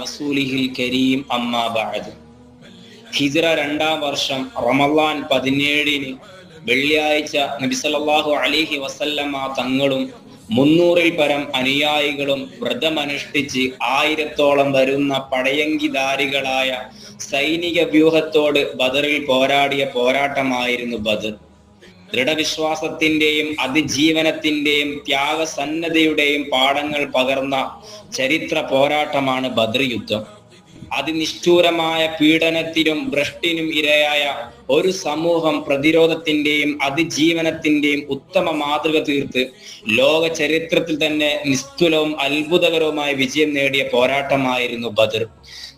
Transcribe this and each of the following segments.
റസൂലിഹിൽ കരീം അമ്മാ ഹിജ്റ രണ്ടാം വർഷം റമളാൻ പതിനേഴിന് വെള്ളിയാഴ്ച നബി സല്ലല്ലാഹു അലൈഹി വസല്ലമ തങ്ങളും മുന്നൂറിൽ പരം അനുയായികളും വ്രതമനുഷ്ഠിച്ച് ആയിരത്തോളം വരുന്ന പടയങ്കിധാരികളായ സൈനിക വ്യൂഹത്തോട് ബദറിൽ പോരാടിയ പോരാട്ടമായിരുന്നു ബദർ. ദൃഢവിശ്വാസത്തിന്റെയും അതിജീവനത്തിന്റെയും ത്യാഗസന്നദ്ധയുടെയും പാഠങ്ങൾ പകർന്ന ചരിത്ര പോരാട്ടമാണ് ബദർ യുദ്ധം അതിനിഷ്ഠൂരമായ പീഡനത്തിനും ഭ്രഷ്ടിനും ഇരയായ ഒരു സമൂഹം പ്രതിരോധത്തിന്റെയും അതിജീവനത്തിന്റെയും ഉത്തമ മാതൃക തീർത്ത് ലോക ചരിത്രത്തിൽ തന്നെ നിസ്തുലവും അത്ഭുതകരവുമായ വിജയം നേടിയ പോരാട്ടമായിരുന്നു ബദർ.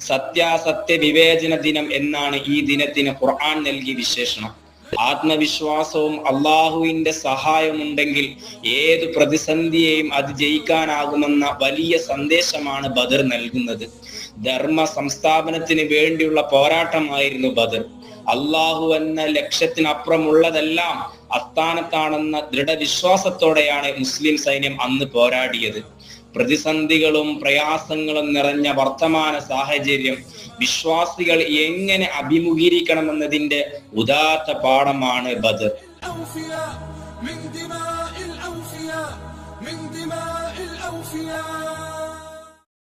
സത്യാസത്യ വിവേചന ദിനം എന്നാണ് ഈ ദിനത്തിന് ഖുർആൻ നൽകിയ വിശേഷണം. ആത്മവിശ്വാസവും അള്ളാഹുവിന്റെ സഹായമുണ്ടെങ്കിൽ ഏത് പ്രതിസന്ധിയെയും അതിജയിക്കാനാകുമെന്ന വലിയ സന്ദേശമാണ് ബദർ നൽകുന്നത്. ധർമ്മ സംസ്ഥാപനത്തിന് വേണ്ടിയുള്ള പോരാട്ടമായിരുന്നു ബദർ. അള്ളാഹു എന്ന ലക്ഷ്യത്തിനപ്പുറമുള്ളതെല്ലാം അസ്ഥാനത്താണെന്ന ദൃഢവിശ്വാസത്തോടെയാണ് മുസ്ലിം സൈന്യം അന്ന് പോരാടിയത് പ്രതിസന്ധികളും പ്രയാസങ്ങളും നിറഞ്ഞ വർത്തമാന സാഹചര്യം വിശ്വാസികൾ എങ്ങനെ അഭിമുഖീകരിക്കണമെന്നതിന്റെ ഉദാത്ത പാഠമാണ് ബദർ الأوفياء من دماء الأوفياء من دماء الأوفياء